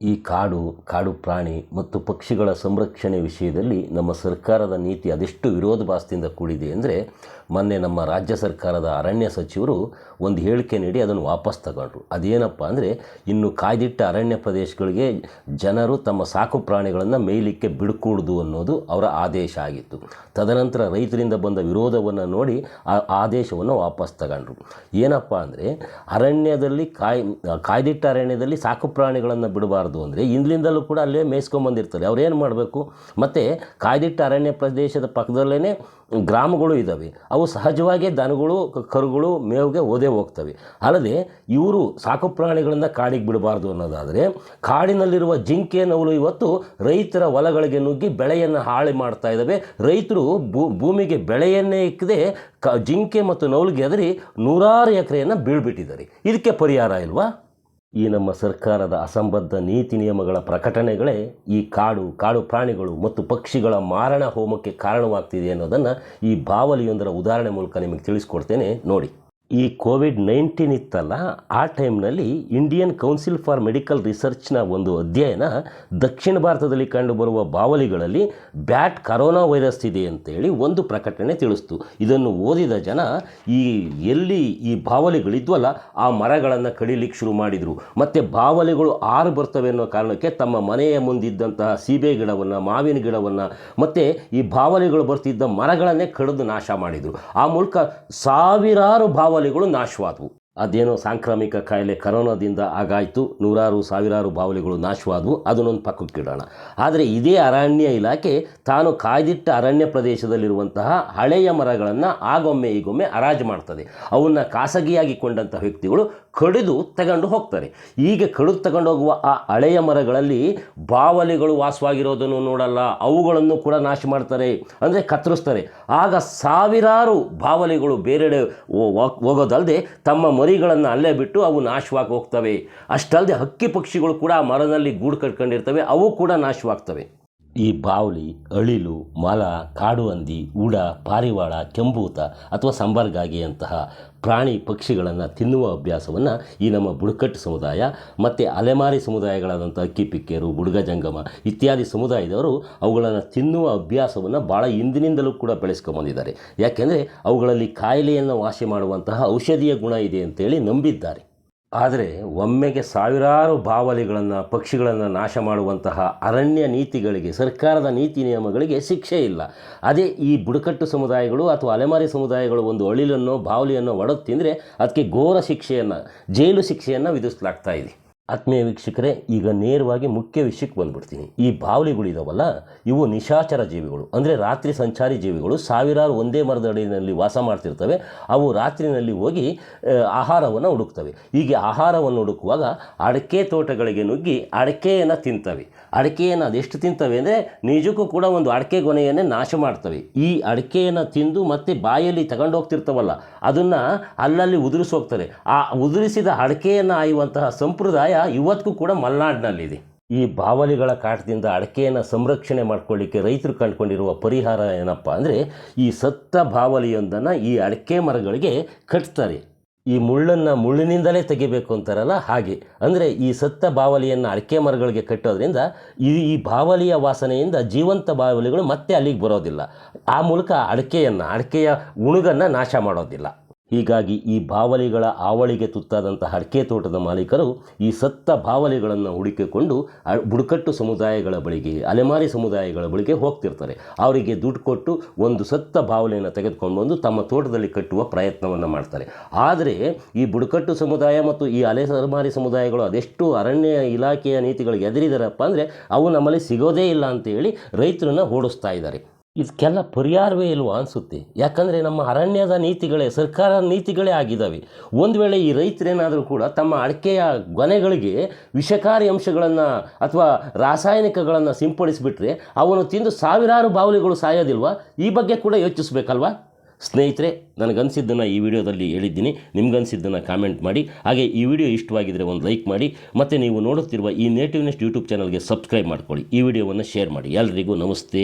ಈ ಕಾಡು ಕಾಡು ಪ್ರಾಣಿ ಮತ್ತು ಪಕ್ಷಿಗಳ ಸಂರಕ್ಷಣೆ ವಿಷಯದಲ್ಲಿ ನಮ್ಮ ಸರ್ಕಾರದ ನೀತಿ ಅದೆಷ್ಟು ವಿರೋಧಾಭಾಸದಿಂದ ಕೂಡಿದೆ ಅಂದರೆ ಮೊನ್ನೆ ನಮ್ಮ ರಾಜ್ಯ ಸರ್ಕಾರದ ಅರಣ್ಯ ಸಚಿವರು ಒಂದು ಹೇಳಿಕೆ ನೀಡಿ ಅದನ್ನು ವಾಪಸ್ ತಗೊಂಡ್ರು. ಅದೇನಪ್ಪ ಅಂದರೆ ಇನ್ನು ಕಾಯ್ದಿಟ್ಟ ಅರಣ್ಯ ಪ್ರದೇಶಗಳಿಗೆ ಜನರು ತಮ್ಮ ಸಾಕು ಪ್ರಾಣಿಗಳನ್ನು ಮೇಯ್ಲಿಕ್ಕೆ ಬಿಡ್ಕೂಡ್ದು ಅನ್ನೋದು ಅವರ ಆದೇಶ ಆಗಿತ್ತು. ತದನಂತರ ರೈತರಿಂದ ಬಂದ ವಿರೋಧವನ್ನು ನೋಡಿ ಆ ಆದೇಶವನ್ನು ವಾಪಸ್ ತಗೊಂಡ್ರು. ಏನಪ್ಪ ಅಂದರೆ ಅರಣ್ಯದಲ್ಲಿ ಕಾಯ್, ಕಾಯ್ದಿಟ್ಟ ಅರಣ್ಯದಲ್ಲಿ ಸಾಕು ಪ್ರಾಣಿಗಳನ್ನು ಬಿಡಬಾರ್ದು. ಅಂದರೆ ಇಂದ್ಲಿಂದಲೂ ಕೂಡ ಅಲ್ಲೇ ಮೇಯ್ಸ್ಕೊಂಬಂದಿರ್ತಾರೆ ಅವ್ರೇನು ಮಾಡಬೇಕು? ಮತ್ತು ಕಾಯ್ದಿಟ್ಟ ಅರಣ್ಯ ಪ್ರದೇಶದ ಪಕ್ಕದಲ್ಲೇ ಗ್ರಾಮಗಳು ಇದ್ದಾವೆ ಅವು ಸಹಜವಾಗಿ ದನಗಳು ಕರುಗಳು, ಮೇವಿಗೆ ಓದೇ ಹೋಗ್ತವೆ. ಅಲ್ಲದೆ ಇವರು ಸಾಕು ಪ್ರಾಣಿಗಳನ್ನು ಕಾಡಿಗೆ ಬಿಡಬಾರ್ದು ಅನ್ನೋದಾದರೆ ಕಾಡಿನಲ್ಲಿರುವ ಜಿಂಕೆ, ನವಲು ಇವತ್ತು ರೈತರ ಹೊಲಗಳಿಗೆ ನುಗ್ಗಿ ಬೆಳೆಯನ್ನು ಹಾಳು ಮಾಡ್ತಾ ಇದ್ದಾವೆ ರೈತರು ಭೂಮಿಗೆ ಬೆಳೆಯನ್ನೇ ಇಕ್ಕದೆ ಕ, ಜಿಂಕೆ ಮತ್ತು ನವಲಿಗೆ ನೂರಾರು ಎಕರೆಯನ್ನು ಬೀಳ್ಬಿಟ್ಟಿದ್ದಾರೆ. ಇದಕ್ಕೆ ಪರಿಹಾರ ಇಲ್ವಾ? ಈ ನಮ್ಮ ಸರ್ಕಾರದ ಅಸಂಬದ್ಧ ನೀತಿ ನಿಯಮಗಳ ಪ್ರಕಟಣೆಗಳೇ ಈ ಕಾಡು ಕಾಡು ಪ್ರಾಣಿಗಳು ಮತ್ತು ಪಕ್ಷಿಗಳ ಮಾರಣ ಹೋಮಕ್ಕೆ ಕಾರಣವಾಗ್ತಿದೆ ಅನ್ನೋದನ್ನು ಈ ಬಾವಲಿಯೊಂದರ ಉದಾಹರಣೆ ಮೂಲಕ ನಿಮಗೆ ತಿಳಿಸ್ಕೊಡ್ತೇನೆ. ನೋಡಿ. ಈ ಕೋವಿಡ್ ನೈನ್ಟೀನ್ ಇತ್ತಲ್ಲ, ಆ ಟೈಮ್ನಲ್ಲಿ ಇಂಡಿಯನ್ ಕೌನ್ಸಿಲ್ ಫಾರ್ ಮೆಡಿಕಲ್ ರಿಸರ್ಚ್ನ ಒಂದು ಅಧ್ಯಯನ ದಕ್ಷಿಣ ಭಾರತದಲ್ಲಿ ಕಂಡುಬರುವ ಬಾವಲಿಗಳಲ್ಲಿ ಬ್ಯಾಟ್ ಕರೋನಾ ವೈರಸ್ ಇದೆ ಅಂತೇಳಿ ಒಂದು ಪ್ರಕಟಣೆ ತಿಳಿಸ್ತು. ಇದನ್ನು ಓದಿದ ಜನ ಈ ಎಲ್ಲಿ ಈ ಬಾವಲಿಗಳಿದ್ವಲ್ಲ, ಆ ಮರಗಳನ್ನು ಕಡಿಲಿಕ್ಕೆ ಶುರು ಮಾಡಿದರು. ಮತ್ತು ಬಾವಲಿಗಳು ಆರು ಬರ್ತವೆ ಅನ್ನೋ ಕಾರಣಕ್ಕೆ ತಮ್ಮ ಮನೆಯ ಮುಂದಿದ್ದಂತಹ ಸೀಬೆ ಗಿಡವನ್ನು, ಮಾವಿನ ಗಿಡವನ್ನು, ಮತ್ತು ಈ ಬಾವಲಿಗಳು ಬರ್ತಿದ್ದ ಮರಗಳನ್ನೇ ಕಡಿದು ನಾಶ ಮಾಡಿದರು. ಆ ಮೂಲಕ ಸಾವಿರಾರು ಬಾವಲಿಗಳು ನಾಶವಾದವು. ಅದೇನೋ ಸಾಂಕ್ರಾಮಿಕ ಕಾಯಿಲೆ ಕರೋನಾದಿಂದ ಆಗಾಯಿತು, ನೂರಾರು ಸಾವಿರಾರು ಬಾವಲಿಗಳು ನಾಶವಾದವು ಅದನ್ನೊಂದು ಪಕ್ಕಕ್ಕಿಡೋಣ ಆದರೆ ಇದೇ ಅರಣ್ಯ ಇಲಾಖೆ ತಾನು ಕಾಯ್ದಿಟ್ಟ ಅರಣ್ಯ ಪ್ರದೇಶದಲ್ಲಿರುವಂತಹ ಹಳೆಯ ಮರಗಳನ್ನು ಆಗೊಮ್ಮೆ ಈಗೊಮ್ಮೆ ಹರಾಜು ಮಾಡ್ತದೆ. ಅವನ್ನು ಖಾಸಗಿಯಾಗಿ ಕೊಂಡಂತಹ ವ್ಯಕ್ತಿಗಳು ಕಡಿದು ತಗೊಂಡು ಹೋಗ್ತಾರೆ. ಈಗ ಕಡಿದು ತಗೊಂಡು ಹೋಗುವ ಆ ಹಳೆಯ ಮರಗಳಲ್ಲಿ ಬಾವಲಿಗಳು ವಾಸವಾಗಿರೋದನ್ನು ನೋಡಲ್ಲ. ಅವುಗಳನ್ನು ಕೂಡ ನಾಶ ಮಾಡ್ತಾರೆ, ಅಂದರೆ ಕತ್ತರಿಸ್ತಾರೆ. ಆಗ ಸಾವಿರಾರು ಬಾವಲಿಗಳು ಬೇರೆಡೆ ಹೋಗೋದಲ್ಲದೆ ತಮ್ಮ ಮರಿಗಳನ್ನು ಅಲ್ಲೇ ಬಿಟ್ಟು ಅವು ನಾಶವಾಗಿ ಹೋಗ್ತವೆ. ಅಷ್ಟಲ್ಲದೆ ಹಕ್ಕಿ ಪಕ್ಷಿಗಳು ಕೂಡ ಆ ಮರದಲ್ಲಿ ಗೂಡು ಕಟ್ಕೊಂಡಿರ್ತವೆ, ಅವು ಕೂಡ ನಾಶವಾಗ್ತವೆ. ಈ ಬಾವಲಿ, ಅಳಿಲು, ಮಲ ಕಾಡು ಹಂದಿ ಉಡ ಪಾರಿವಾಳ, ಕೆಂಬೂತ ಅಥವಾ ಸಂಬರ್ಗಾಗಿ ಅಂತಹ ಪ್ರಾಣಿ ಪಕ್ಷಿಗಳನ್ನು ತಿನ್ನುವ ಅಭ್ಯಾಸವನ್ನು ಈ ನಮ್ಮ ಬುಡಕಟ್ಟು ಸಮುದಾಯ ಮತ್ತು ಅಲೆಮಾರಿ ಸಮುದಾಯಗಳಾದಂಥ ಅಕ್ಕಿಪಿಕ್ಕೇರು ಬುಡುಗ ಜಂಗಮ ಇತ್ಯಾದಿ ಸಮುದಾಯದವರು ಅವುಗಳನ್ನು ತಿನ್ನುವ ಅಭ್ಯಾಸವನ್ನು ಭಾಳ ಹಿಂದಿನಿಂದಲೂ ಕೂಡ ಬೆಳೆಸ್ಕೊಂಬಂದಿದ್ದಾರೆ ಯಾಕೆಂದರೆ ಅವುಗಳಲ್ಲಿ ಕಾಯಿಲೆಯನ್ನು ವಾಸಿ ಮಾಡುವಂತಹ ಔಷಧೀಯ ಗುಣ ಇದೆ ಅಂತೇಳಿ ನಂಬಿದ್ದಾರೆ. ಆದರೆ ಒಮ್ಮೆಗೆ ಸಾವಿರಾರು ಬಾವಲಿಗಳನ್ನು, ಪಕ್ಷಿಗಳನ್ನು ನಾಶ ಮಾಡುವಂತಹ ಅರಣ್ಯ ನೀತಿಗಳಿಗೆ, ಸರ್ಕಾರದ ನೀತಿ ನಿಯಮಗಳಿಗೆ ಶಿಕ್ಷೆ ಇಲ್ಲ. ಅದೇ ಈ ಬುಡಕಟ್ಟು ಸಮುದಾಯಗಳು ಅಥವಾ ಅಲೆಮಾರಿ ಸಮುದಾಯಗಳು ಒಂದು ಅಳಿಲನ್ನು, ಬಾವಲಿಯನ್ನು ಒಡೆದು ತಿಂದರೆ ಅದಕ್ಕೆ ಘೋರ ಶಿಕ್ಷೆಯನ್ನು, ಜೈಲು ಶಿಕ್ಷೆಯನ್ನು ವಿಧಿಸಲಾಗ್ತಾ ಇದೆ. ಆತ್ಮೀಯ ವೀಕ್ಷಕರೇ, ಈಗ ನೇರವಾಗಿ ಮುಖ್ಯ ವಿಷಯಕ್ಕೆ ಬಂದ್ಬಿಡ್ತೀನಿ. ಈ ಬಾವಲಿಗಳಿದಾವಲ್ಲ ಇವು ನಿಶಾಚರ ಜೀವಿಗಳು. ಅಂದರೆ ರಾತ್ರಿ ಸಂಚಾರಿ ಜೀವಿಗಳು. ಸಾವಿರಾರು ಒಂದೇ ಮರದ ಅಡಿಯಲ್ಲಿ ವಾಸ ಮಾಡ್ತಿರ್ತವೆ. ಅವು ರಾತ್ರಿನಲ್ಲಿ ಹೋಗಿ ಆಹಾರವನ್ನು ಹುಡುಕ್ತವೆ. ಹೀಗೆ ಆಹಾರವನ್ನು ಹುಡುಕುವಾಗ ಅಡಕೆ ತೋಟಗಳಿಗೆ ನುಗ್ಗಿ ಅಡಕೆಯನ್ನು ತಿಂತವೆ. ಅಡಕೆಯನ್ನು ಅದೆಷ್ಟು ತಿಂತವೆ ಅಂದರೆ, ನಿಜಕ್ಕೂ ಕೂಡ ಒಂದು ಅಡಕೆ ಗೊನೆಯನ್ನೇ ನಾಶ ಮಾಡ್ತವೆ. ಈ ಅಡಕೆಯನ್ನು ತಿಂದು ಮತ್ತೆ ಬಾಯಲ್ಲಿ ತಗೊಂಡು ಹೋಗ್ತಿರ್ತವಲ್ಲ ಅದನ್ನು ಅಲ್ಲಲ್ಲಿ ಉದುರಿಸೋಗ್ತಾರೆ ಆ ಉದುರಿಸಿದ ಅಡಕೆಯನ್ನು ಆಯುವಂತಹ ಸಂಪ್ರದಾಯ ಇವತ್ತಿಗೂ ಕೂಡ ಮಲೆನಾಡಿನಲ್ಲಿದೆ. ಈ ಬಾವಲಿಗಳ ಕಾಟದಿಂದ ಅಡಕೆಯನ್ನು ಸಂರಕ್ಷಣೆ ಮಾಡ್ಕೊಳ್ಳಿಕ್ಕೆ ರೈತರು ಕಂಡುಕೊಂಡಿರುವ ಪರಿಹಾರ ಏನಪ್ಪ ಅಂದರೆ ಈ ಸತ್ತ ಬಾವಲಿಯೊಂದನ್ನು ಈ ಅಡಕೆ ಮರಗಳಿಗೆ ಕಟ್ತಾರೆ. ಈ ಮುಳ್ಳನ್ನು ಮುಳ್ಳಿನಿಂದಲೇ ತೆಗಿಬೇಕು ಅಂತಾರಲ್ಲ ಹಾಗೆ. ಅಂದರೆ ಈ ಸತ್ತ ಬಾವಲಿಯನ್ನು ಅಡಕೆ ಮರಗಳಿಗೆ ಕಟ್ಟೋದ್ರಿಂದ ಈ ಈ ಬಾವಲಿಯ ವಾಸನೆಯಿಂದ ಜೀವಂತ ಬಾವಲಿಗಳು ಮತ್ತೆ ಅಲ್ಲಿಗೆ ಬರೋದಿಲ್ಲ. ಆ ಮೂಲಕ ಅಡಕೆಯನ್ನು, ಅಡಕೆಯ ಉಣುಗನ್ನು ನಾಶ ಮಾಡೋದಿಲ್ಲ. ಹೀಗಾಗಿ ಈ ಬಾವಲಿಗಳ ಆವಳಿಗೆ ತುತ್ತಾದಂತಹ ಅಡಿಕೆ ತೋಟದ ಮಾಲೀಕರು ಈ ಸತ್ತ ಬಾವಲಿಗಳನ್ನು ಹುಡುಕಿಕೊಂಡು ಬುಡಕಟ್ಟು ಸಮುದಾಯಗಳ ಬಳಿಗೆ, ಅಲೆಮಾರಿ ಸಮುದಾಯಗಳ ಬಳಿಗೆ ಹೋಗ್ತಿರ್ತಾರೆ. ಅವರಿಗೆ ದುಡ್ಡು ಕೊಟ್ಟು ಒಂದು ಸತ್ತ ಬಾವಲಿಯನ್ನು ತೆಗೆದುಕೊಂಡು ಬಂದು ತಮ್ಮ ತೋಟದಲ್ಲಿ ಕಟ್ಟುವ ಪ್ರಯತ್ನವನ್ನು ಮಾಡ್ತಾರೆ. ಆದರೆ ಈ ಬುಡಕಟ್ಟು ಸಮುದಾಯ ಮತ್ತು ಈ ಅಲೆ ಅಲೆಮಾರಿ ಸಮುದಾಯಗಳು ಅದೆಷ್ಟು ಅರಣ್ಯ ಇಲಾಖೆಯ ನೀತಿಗಳಿಗೆ ಎದುರಿದಾರಪ್ಪ ಅಂದರೆ ಅವು ನಮ್ಮಲ್ಲಿ ಸಿಗೋದೇ ಇಲ್ಲ ಅಂತೇಳಿ ರೈತರನ್ನ ಓಡಿಸ್ತಾ ಇದ್ದಾರೆ. ಇದಕ್ಕೆಲ್ಲ ಪರಿಹಾರವೇ ಇಲ್ವಾ ಅನಿಸುತ್ತೆ. ಯಾಕಂದರೆ ನಮ್ಮ ಅರಣ್ಯದ ನೀತಿಗಳೇ ಸರ್ಕಾರದ ನೀತಿಗಳೇ ಆಗಿದ್ದಾವೆ. ಒಂದು ವೇಳೆ ಈ ರೈತರೇನಾದರೂ ಕೂಡ ತಮ್ಮ ಅಡಿಕೆಯ ಗೊನೆಗಳಿಗೆ ವಿಷಕಾರಿ ಅಂಶಗಳನ್ನು ಅಥವಾ ರಾಸಾಯನಿಕಗಳನ್ನು ಸಿಂಪಡಿಸಿಬಿಟ್ರೆ ಅವನು ತಿಂದು ಸಾವಿರಾರು ಬಾವಲಿಗಳು ಸಾಯೋದಿಲ್ವಾ? ಈ ಬಗ್ಗೆ ಕೂಡ ಯೋಚಿಸಬೇಕಲ್ವಾ? ಸ್ನೇಹಿತರೆ, ನನಗನ್ಸಿದ್ದನ್ನು ಈ ವಿಡಿಯೋದಲ್ಲಿ ಹೇಳಿದ್ದೀನಿ. ನಿಮ್ಗನ್ಸಿದ್ದನ್ನು ಕಾಮೆಂಟ್ ಮಾಡಿ. ಹಾಗೆ ಈ ವಿಡಿಯೋ ಇಷ್ಟವಾಗಿದ್ದರೆ ಒಂದು ಲೈಕ್ ಮಾಡಿ. ಮತ್ತು ನೀವು ನೋಡುತ್ತಿರುವ ಈ ನೇಟಿವ್ ನೆಸ್ಟ್ ಯೂಟ್ಯೂಬ್ ಚಾನಲ್ಗೆ ಸಬ್ಸ್ಕ್ರೈಬ್ ಮಾಡ್ಕೊಳ್ಳಿ. ಈ ವಿಡಿಯೋವನ್ನು ಶೇರ್ ಮಾಡಿ. ಎಲ್ರಿಗೂ ನಮಸ್ತೆ.